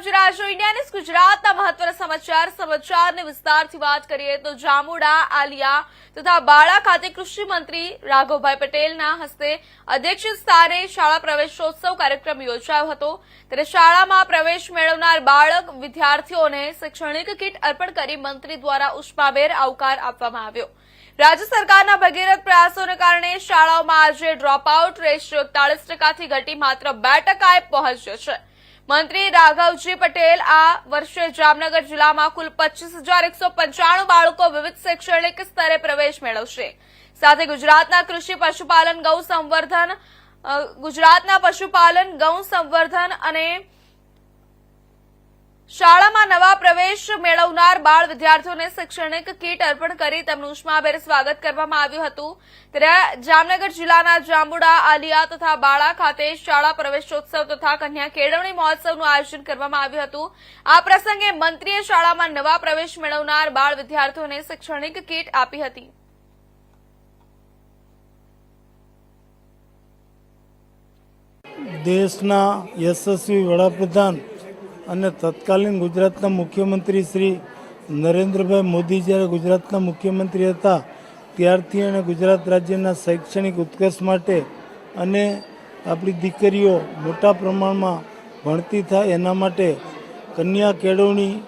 આપ જોઈ ગુજરાતના મહત્વના સમાચાર. સમાચારની વિસ્તારથી વાત કરીએ તો જામુડા, આલિયા તથા બાળા ખાતે કૃષિ મંત્રી રાઘવભાઈ પટેલના હસ્તે અધ્યક્ષ સ્થાને શાળા પ્રવેશોત્સવ કાર્યક્રમ યોજાયો હતો. ત્યારે શાળામાં પ્રવેશ મેળવનાર બાળક, વિદ્યાર્થીઓને શૈક્ષણિક કીટ અર્પણ કરી મંત્રી દ્વારા ઉષ્માભેર આવકાર આપવામાં આવ્યો. રાજ્ય સરકારના ભગીરથ પ્રયાસોને કારણે શાળાઓમાં આજે ડ્રોપ આઉટ રેશિયો એકતાળીસ ટકાથી ઘટી માત્ર બે ટકાએ પહોંચ્યો છે. મંત્રી રાઘવજી પટેલ આ વર્ષે જામનગર જિલ્લામાં કુલ પચીસ બાળકો વિવિધ શૈક્ષણિક સ્તરે પ્રવેશ મેળવશે. સાથે ગુજરાતના કૃષિ પશુપાલન ગૌ સંવર્ધન ગુજરાતના પશુપાલન ગૌ સંવર્ધન અને શાળામાં નવા પ્રવેશ મેળવનાર બાળ વિદ્યાર્થીઓને શૈક્ષણિક કીટ અર્પણ કરી તેમનું ઉષ્માભેર સ્વાગત કરવામાં આવ્યું હતું. ત્યારે જામનગર જિલ્લાના જાંબુડા, આલિયા તથા બાળા ખાતે શાળા પ્રવેશોત્સવ તથા કન્યા કેળવણી મહોત્સવનું આયોજન કરવામાં આવ્યું હતું. આ પ્રસંગે મંત્રીએ શાળામાં નવા પ્રવેશ મેળવનાર બાળ વિદ્યાર્થીઓને શૈક્ષણિક કીટ આપી હતી. દેશના યશસ્વી વડાપ્રધાન અને તત્કાલીન ગુજરાતના મુખ્યમંત્રી શ્રી નરેન્દ્રભાઈ મોદી જ્યારે ગુજરાતના મુખ્યમંત્રી હતા, ત્યારથી એણે ગુજરાત રાજ્યના શૈક્ષણિક ઉત્કર્ષ માટે અને આપણી દીકરીઓ મોટા પ્રમાણમાં ભણતી થાય એના માટે કન્યા કેળવણી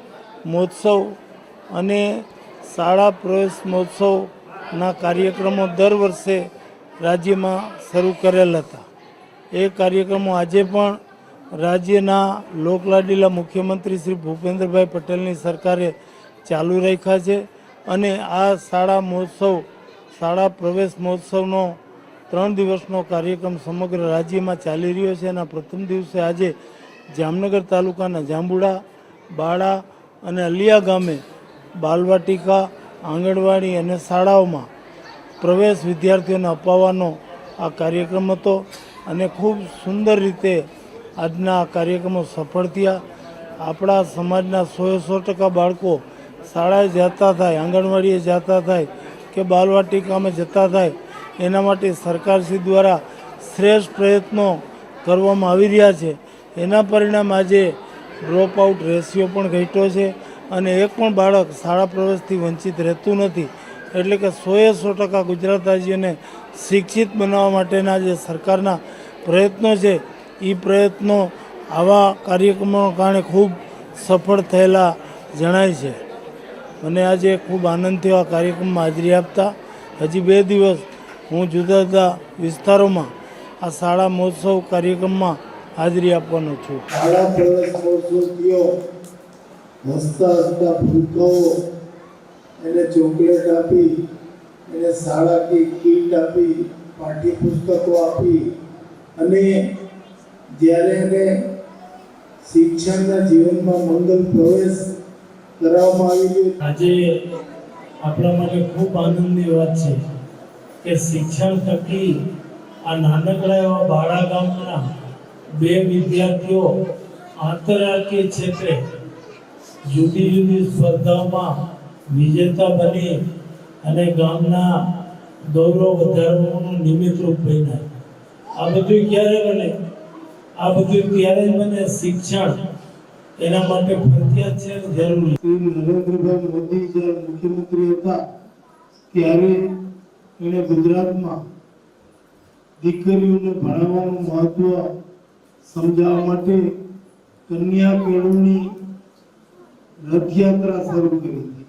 મહોત્સવ અને શાળા પ્રવેશ મહોત્સવના કાર્યક્રમો દર વર્ષે રાજ્યમાં શરૂ કરેલ હતા. એ કાર્યક્રમો આજે પણ રાજ્યના લોકલાડીલા મુખ્યમંત્રી શ્રી ભૂપેન્દ્રભાઈ પટેલની સરકારે ચાલુ રાખ્યા છે અને આ શાળા મહોત્સવ, શાળા પ્રવેશ મહોત્સવનો ત્રણ દિવસનો કાર્યક્રમ સમગ્ર રાજ્યમાં ચાલી રહ્યો છે એના પ્રથમ દિવસે આજે જામનગર તાલુકાના જાંબુડા, બાળા અને અલિયા ગામે બાલવાટિકા, આંગણવાડી અને શાળાઓમાં પ્રવેશ વિદ્યાર્થીઓને અપાવવાનો આ કાર્યક્રમ હતો અને ખૂબ સુંદર રીતે આજના કાર્યક્રમો સફળ થયા. આપણા સમાજના સોએ સો ટકા બાળકો શાળાએ જતા થાય, આંગણવાડીએ જતા થાય કે બાલવાટિકામાં જતા થાય, એના માટે સરકારશ્રી દ્વારા શ્રેષ્ઠ પ્રયત્નો કરવામાં આવી રહ્યા છે. એના પરિણામ આજે ડ્રોપ આઉટ રેશિયો પણ ઘટ્યો છે અને એક પણ બાળક શાળા પ્રવેશથી વંચિત રહેતું નથી. એટલે કે સોએ સો ટકા ગુજરાત રાજ્યને શિક્ષિત બનાવવા માટેના જે સરકારના પ્રયત્નો છે એ પ્રયત્નો આવા કાર્યક્રમો કારણે ખૂબ સફળ થયેલા જણાય છે. મને આજે ખૂબ આનંદ થયો આ કાર્યક્રમમાં હાજરી આપતા, હજી બે દિવસ હું જુદા જુદા વિસ્તારોમાં આ શાળા મહોત્સવ કાર્યક્રમમાં હાજરી આપવાનો છું. એને ચોકલેટ આપી, એને શાળા કીટ આપી, પાઠ્યપુસ્તકો આપી અને જ્યારે એને શિક્ષણના જીવનમાં મંગલ પ્રવેશ કરાવવામાં આવી ગયો. આજે આપણા માટે ખૂબ આનંદની વાત છે કે શિક્ષણ થકી આ નાનકડા એવા બાળા ગામના બે વિદ્યાર્થીઓ આંતરરાષ્ટ્રીય ક્ષેત્રે જુદી જુદી સ્પર્ધાઓમાં વિજેતા બની અને ગામના ગૌરવ વધારવાનું નિમિત્તરૂપ બન્યા. આ બધું ક્યારે બને? આ બધું ત્યારે બને શિક્ષણ એના માટે ફરજિયાત છે અને જરૂરી શ્રી નરેન્દ્રભાઈ મોદી જ્યારે મુખ્યમંત્રી હતા, ત્યારે એણે ગુજરાતમાં દીકરીઓને ભણાવવાનું મહત્વ સમજાવવા માટે કન્યા કેળવણી રથયાત્રા શરૂ કરી હતી.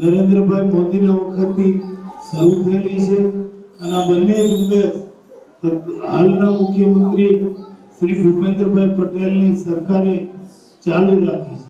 નરેન્દ્રભાઈ મોદીના વખતથી શરૂ થયેલી છે અને આ બંને ઝુંબેશ હાલના મુખ્યમંત્રી શ્રી ભૂપેન્દ્રભાઈ પટેલની સરકારે ચાલુ રાખી